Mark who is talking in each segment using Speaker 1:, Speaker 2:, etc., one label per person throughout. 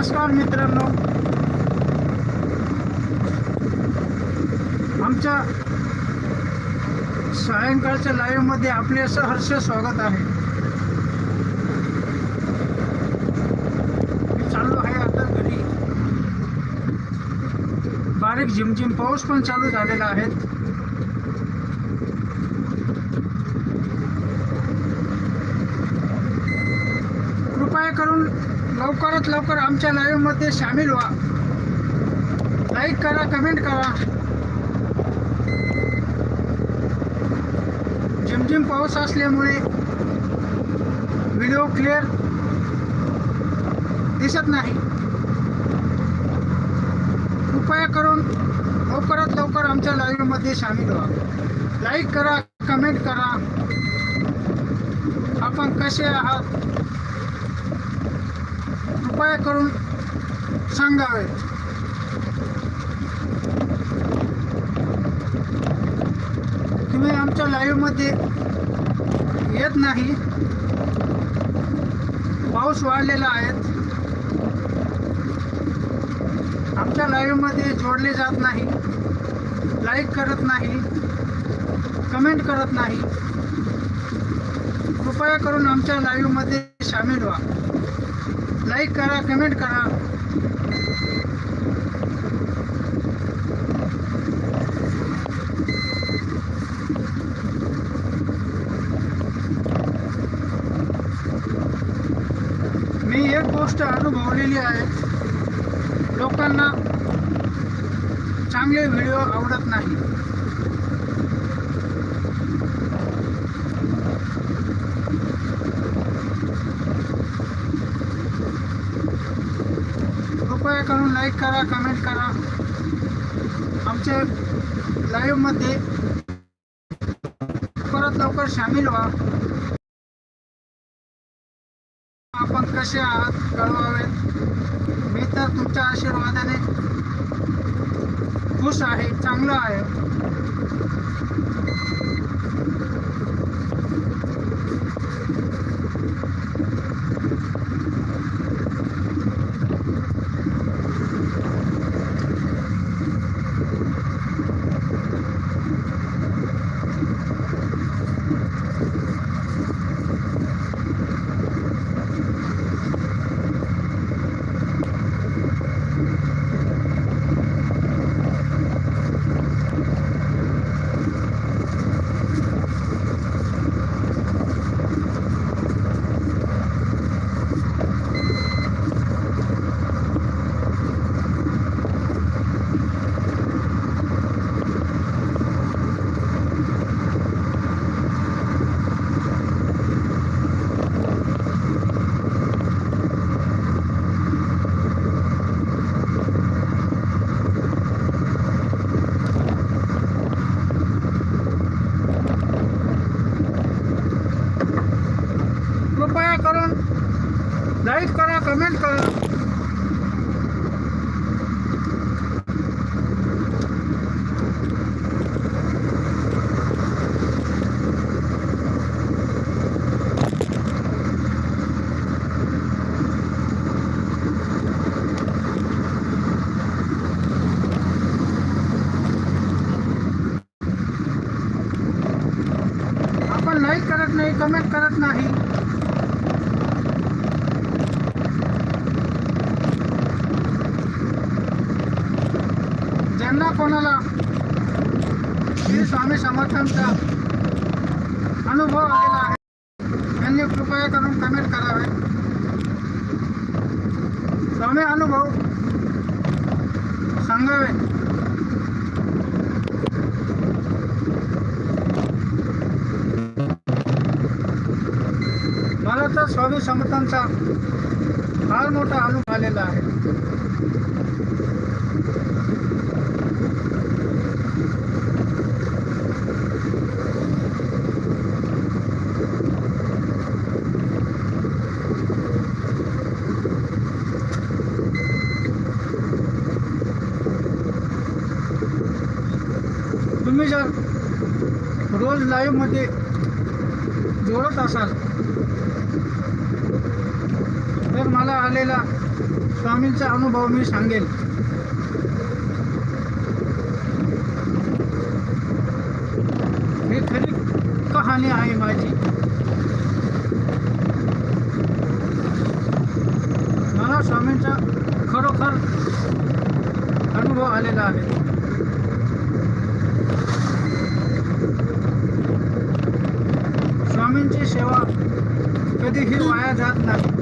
Speaker 1: नमस्कार मित्रांनो. आमच्या सायंकाळच्या लाईव्हमध्ये आपले आपले सहर्ष स्वागत आहे. मी आहे आता घरी. बारीक झिमझिम पाऊस पण चालू झालेला आहे कृपया करून लवकरात लवकर आमच्या लाईव्हमध्ये सामील व्हा. लाईक करा कमेंट करा. झिमझिम पाऊस असल्यामुळे व्हिडिओ क्लिअर दिसत नाही. कृपया करून लवकरात लवकर आमच्या लाईव्हमध्ये सामील व्हा. लाईक करा कमेंट करा. आपण कसे आहात? कृपया करून सांगावे. तुम्ही आमच्या लाईव्हमध्ये येत नाही. पाऊस वाढलेला आहे. आमच्या लाईव्हमध्ये जोडले जात नाही. लाईक करत नाही. कमेंट करत नाही. कृपया करून आमच्या लाईव्हमध्ये सामील व्हा. लाईक करा कमेंट करा. मी एक गोष्ट अनुभवलेली आहे. लोकांना चांगले व्हिडिओ आवडत नाही कृपया करून लाईक करा कमेंट करा. आमच्या लाईव्हमध्ये परत लवकर सामील व्हा. आपण कसे आहात कळवावे मी तर तुमच्या आशीर्वादाने खुश आहे चांगलं आहे कृपया करून लाईक करा कमेंट करा आपण लाईक करत नाही कमेंट करत नाही ज्यांना कोणाला? श्री स्वामी समर्थांचा अनुभव आलेला आहे. त्यांनी कृपया करून कमेंट करावे. स्वामी अनुभव सांगावे. मला तर स्वामी समर्थांचा फार मोठा अनुभव आलेला आहे तुम्ही जर रोज लाईव्हमध्ये जोडत असाल तर मला आलेला स्वामींचा अनुभव मी सांगेल. ही खरी कहाणी आहे माझी मला स्वामींचा खरोखर अनुभव आलेला आहे स्वामींची सेवा कधीही वाया जात नाही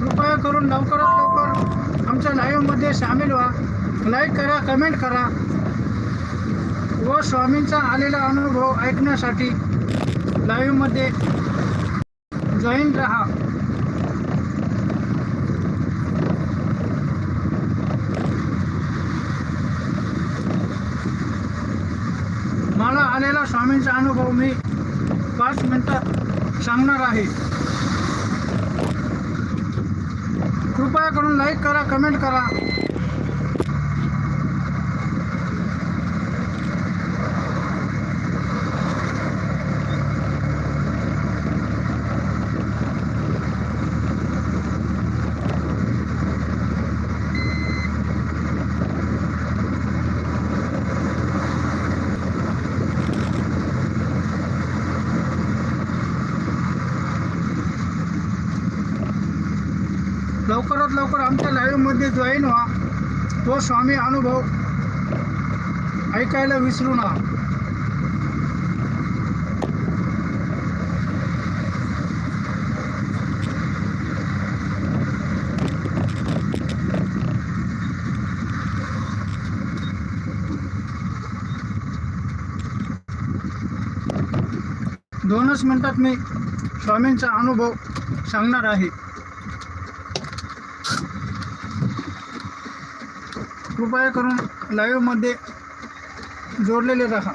Speaker 1: कृपया करून लवकरात लवकर आमच्या लाईव्हमध्ये सामील व्हा. लाईक करा कमेंट करा. व स्वामींचा आलेला अनुभव ऐकण्यासाठी लाईव्हमध्ये जॉईन राहा. मला आलेला स्वामींचा अनुभव मी पाच मिनटात सांगणार आहे. कृपया करून लाईक करा कमेंट करा लवकरात लवकर मध्ये जॉईन व्हा. तो स्वामी अनुभव ऐकायला विसरू नका. दोनच म्हणतात मी स्वामींचा अनुभव सांगणार आहे. कृपया करून लाईव्हमध्ये जोडलेले राहा.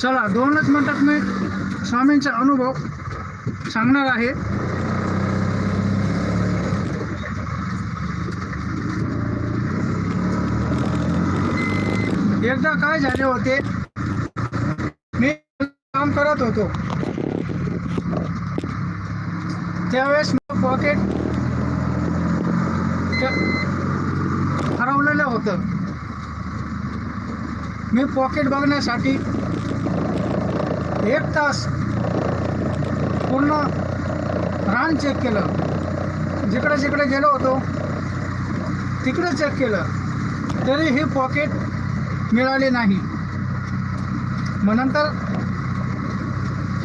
Speaker 1: चला दोनच मिनिटात मी. स्वामींचा अनुभव सांगणार आहे. एकदा काय झाले होते? मी काम करत होतो. त्यावेळेस मी पॉकेट हरवलेलं होतं. मी पॉकेट बघण्यासाठी एक तास पूर्ण रान चेक केलं. जिकडे जिकडे गेलो होतो तिकडे चेक केलं. तरी ही पॉकेट मिळाली नाही. मग नंतर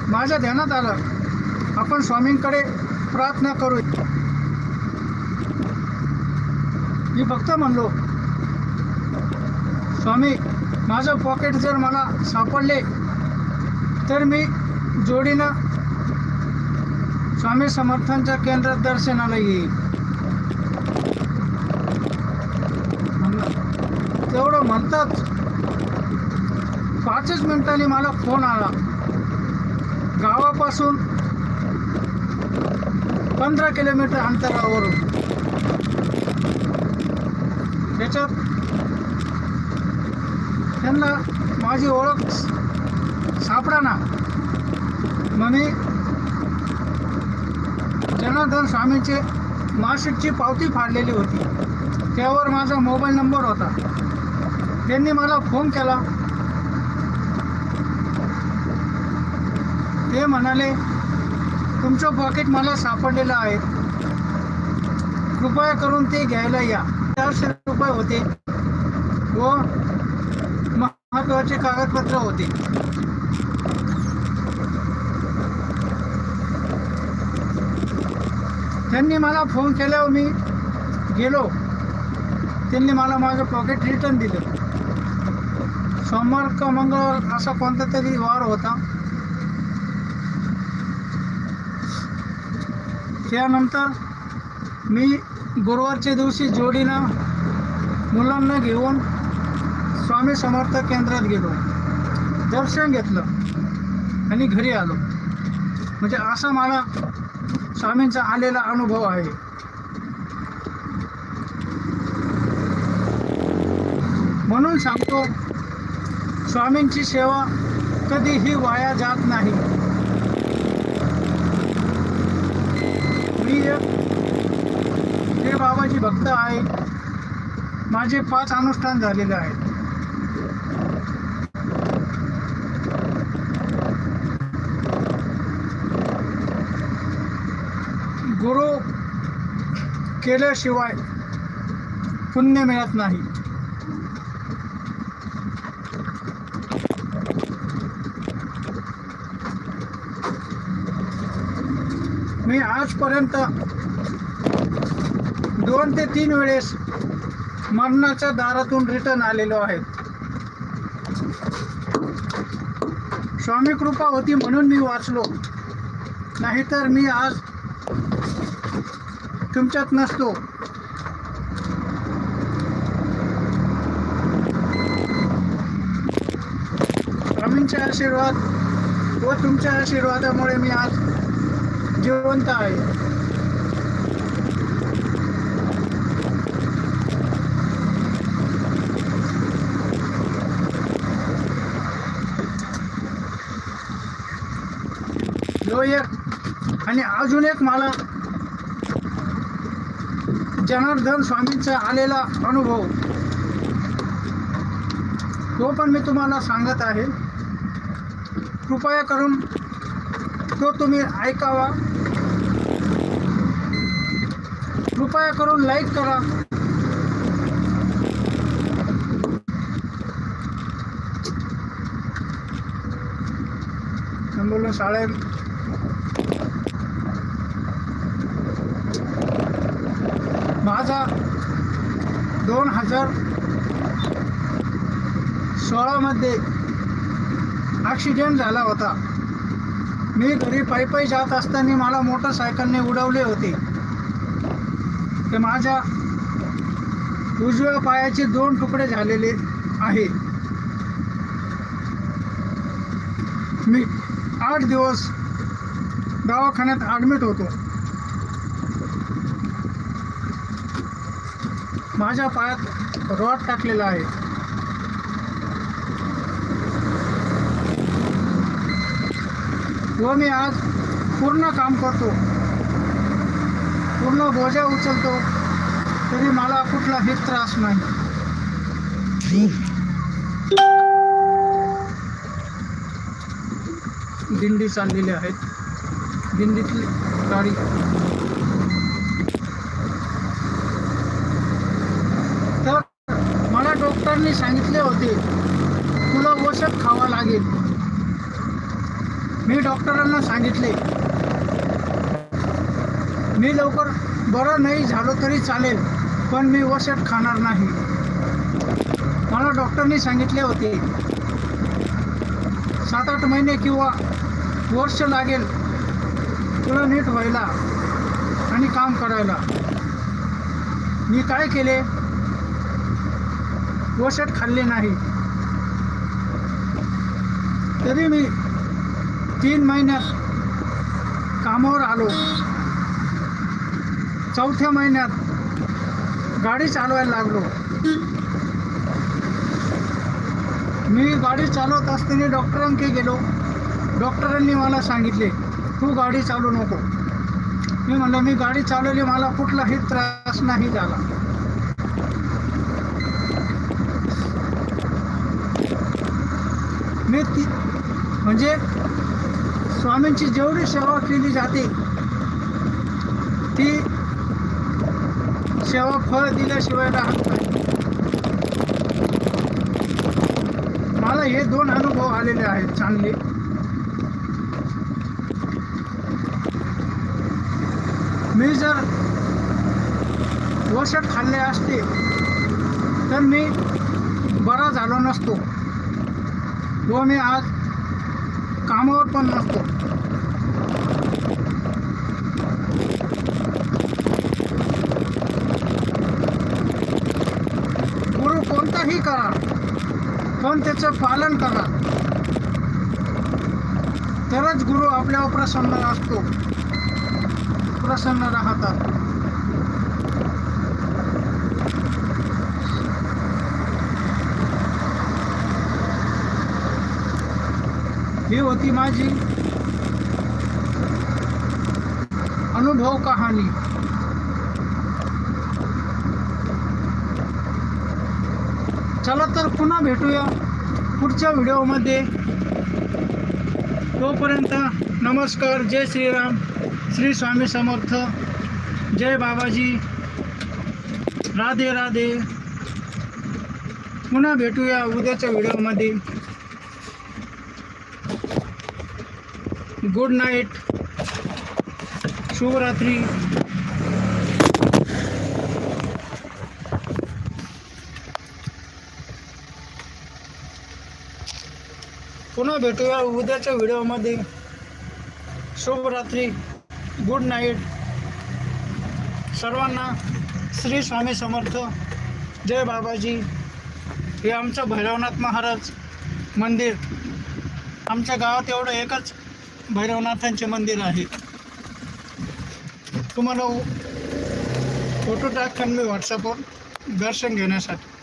Speaker 1: माझ्या ध्यानात आलं आपण स्वामींकडे प्रार्थना करू. मी फक्त म्हणलो स्वामी माझं पॉकेट जर मला सापडले तर मी जोडीनं स्वामी समर्थांच्या केंद्रात दर्शनाला येईल तेवढं म्हणतात. पाचच मिनिटांनी मला फोन आला. गावापासून पंधरा किलोमीटर अंतरावरून. त्याच्यात त्यांना माझी ओळख सापडा ना. मग मी जनार्दन स्वामीचे मासिकची पावती फाडलेली होती. त्यावर माझा मोबाईल नंबर होता. त्यांनी मला फोन केला. ते म्हणाले तुमचं पॉकेट मला सापडलेलं आहे. कृपया करून ते घ्यायला या. चारशे रुपये होते व महत्त्वाचे कागदपत्र होते. त्यांनी मला फोन केल्यावर मी गेलो. त्यांनी मला माझं पॉकेट रिटर्न दिलं. सोमवार का मंगळवार असा कोणता तरी वार होता. त्यानंतर मी गुरुवारच्या दिवशी जोडीनं मुलांना घेऊन स्वामी समर्थ केंद्रात गेलो. दर्शन घेतलं आणि घरी आलो. म्हणजे असं मला स्वामींचा आलेला अनुभव आहे. म्हणून सांगतो स्वामींची सेवा कधीही वाया जात नाही. मी एक बाबाजी भक्त आहे. माझे पाच अनुष्ठान झालेले आहेत गुरु केल्याशिवाय पुण्य मिळत नाही. मी आजपर्यंत दोन ते तीन वेळेस मरणाच्या दारातून रिटर्न आलेलो आहे. स्वामी कृपा होती म्हणून मी वाचलो. नाहीतर मी आज तुमच्यात नसतो. स्वामींचे आशीर्वाद व तुमच्या आशीर्वादामुळे मी आज जिवंत आहे. जो एक आणि अजून एक मला जनार्दन स्वामींचा आलेला अनुभव. तो पण मी तुम्हाला सांगत आहे. कृपया करून तो तुम्ही ऐकावा. कृपया करून लाईक करा. बोललो शाळेत वर्षाचा दोन हजार सोळामध्ये ॲक्सिडेंट झाला होता. मी घरी पायी पायी जात असताना मला मोटरसायकलने उडवले होते. ते माझ्या उजव्या पायाचे दोन तुकडे झालेले आहे मी आठ दिवस दवाखान्यात ॲडमिट होतो. माझ्या पायात रॉड टाकलेला आहे. व मी आज पूर्ण काम करतो. पूर्ण बोजा उचलतो. तरी मला कुठलाही त्रास नाही. दिंडी चाललेली आहेत दिंडीतली गाडी तर मला डॉक्टरनी सांगितले होते तुला औषध खावा लागेल. मी डॉक्टरांना सांगितले मी लवकर बरं नाही झालो तरी चालेल पण मी औषध खाणार नाही. मला डॉक्टरनी सांगितले होते सात आठ महिने किंवा वर्ष लागेल तुला नीट व्हायला आणि काम करायला. मी काय केले? औषध खाल्ले नाही. तरी मी तीन महिन्यात कामावर आलो. चौथ्या महिन्यात गाडी चालवायला लागलो. मी गाडी चालवत असताना डॉक्टरांकडे गेलो. डॉक्टरांनी मला सांगितले तू गाडी चालू नको. मी म्हणलं मी गाडी चालवली मला कुठलाही त्रास नाही झाला. मी ती म्हणजे स्वामींची जेवढी सेवा केली जाते ती सेवा फळ दिल्याशिवाय राहत नाही. मला हे दोन अनुभव आलेले आहेत चांगले. मी जर औषध खाल्ले असते तर मी बरा झालो नसतो. व मी आज कामावर पण नसतो. गुरु कोणताही करा पण त्याचं पालन करा. तरच गुरु आपल्यावर प्रसन्न असतो. प्रसन्न राहतात. ही होती माझी अनुभव कहाणी. चला तर पुन्हा भेटूया पुढच्या व्हिडिओमध्ये. तोपर्यंत नमस्कार जय श्रीराम श्री स्वामी समर्थ जय बाबाजी. राधे राधे. पुन्हा भेटूया उद्याच्या व्हिडिओमध्ये. Good night. शुभरात्री. पुन्हा भेटूया उद्याच्या व्हिडिओमध्ये. शुभरात्री. Good night. सर्वांना श्री स्वामी समर्थ. जय बाबाजी. हे आमचं भैरवनाथ महाराज मंदिर. आमच्या गावात एवढं एकच भैरवनाथांचे मंदिर आहे. तुम्हाला फोटो टाकन मी व्हॉट्सअपवर दर्शन घेण्यासाठी